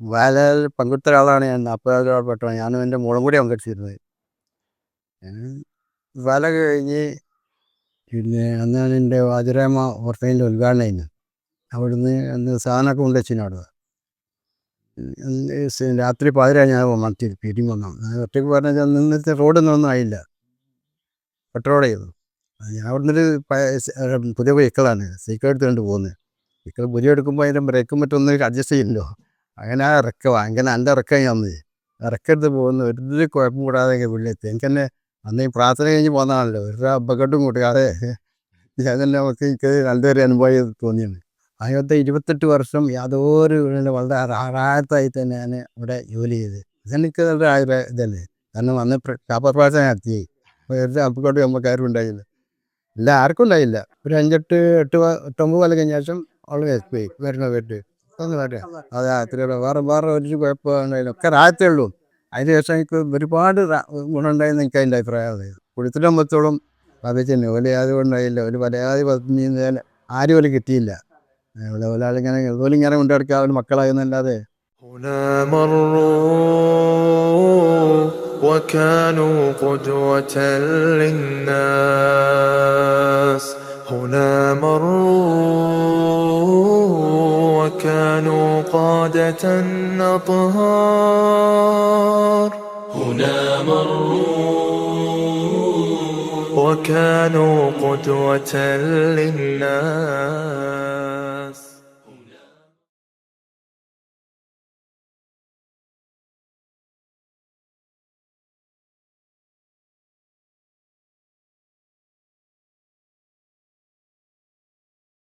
വല പങ്കെടുത്ത ഒരാളാണ് ഞാൻ നാൽപ്പതാമത് പെട്ട ഞാനും എന്റെ മോളും കൂടി പങ്കെടുത്തിരുന്നത്. വല കഴിഞ്ഞ് പിന്നെ അന്നാണ് എന്റെ വാതിരാമ ഓർഫൈനിൽ ഉദ്ഘാടനം ചെയ്യുന്നത് അവിടുന്ന് അന്ന് സാധനമൊക്കെ കൊണ്ടുവച്ചിന് അവിടെ രാത്രി പാതിരാ ഞാൻ മത്തി പിരി വന്നു. ഒറ്റയ്ക്ക് പറഞ്ഞാൽ നിന്നത്തെ റോഡൊന്നും ഒന്നും ആയില്ല. പെട്രോളായിരുന്നു ഞാൻ അവിടുന്ന് പുതിയ വെഹിക്കിളാണ്. സൈക്കിൾ എടുത്തുകൊണ്ട് പോകുന്നത്. സൈക്കിൾ പുതിയ എടുക്കുമ്പോൾ അതിന്റെ ബ്രേക്കും മറ്റൊന്നും അഡ്ജസ്റ്റ് ചെയ്യല്ലോ അങ്ങനെ ആ ഇറക്കം അങ്ങനെ എന്റെ ഇറക്കം ഞാൻ നീ ഇറക്കെടുത്ത് പോകുന്ന ഒരു കുഴപ്പം കൂടാതെ എനിക്ക് തന്നെ അന്ന് ഈ പ്രാർത്ഥന കഴിഞ്ഞ് പോകുന്നതാണല്ലോ ഒരു അപകടം അതെ ഞാൻ തന്നെ നമുക്ക് എനിക്ക് നല്ലൊരു അനുഭവം തോന്നിയത് അതിനകത്ത് ഇരുപത്തെട്ട് വർഷം യാതൊരു വളരെ ആറായത്തായി തന്നെ ഞാൻ ഇവിടെ ജോലി ചെയ്ത്. ഇതെനിക്ക് നല്ല ആയ ഇതല്ലേ. കാരണം അന്ന് കാപ്പർ പ്രാർത്ഥന നടത്തി ഒരു അപകടം നമുക്ക് ആരും ഉണ്ടായില്ല. ഇല്ല ആർക്കും ഉണ്ടായില്ല. ഒരു അഞ്ചെട്ട് എട്ട് എട്ടൊമ്പത് കൊല്ലം കഴിഞ്ഞ ശേഷം അവൾ പോയി വരുന്ന വീട്ട് ഒന്ന് വരട്ടെ അതെ അത്ര വേറെ വേറെ ഒരു കുഴപ്പമുണ്ടായില്ല ഒക്കെ റായത്തേ ഉള്ളൂ അതിന് ശേഷം എനിക്ക് ഒരുപാട് റാ- ഗുണമുണ്ടായെന്ന് എനിക്ക് അതിൻ്റെ അഭിപ്രായം അത് കുളിത്തിനമ്പത്തോളം ബാധിച്ചെന്നെ ഓല് അതുകൊണ്ടായില്ല ഒരു പരാതി പത്നി ആരും ഓല് കിട്ടിയില്ല ഇവിടെ ഒരാളിങ്ങനെ ഓലിങ്ങനെ കൊണ്ടു നടക്കുക അവന് മക്കളായെന്നല്ലാതെ هنا مروا وكانوا قدوة للناس قادة أطهار هنا مروا وكانوا قدوة للناس.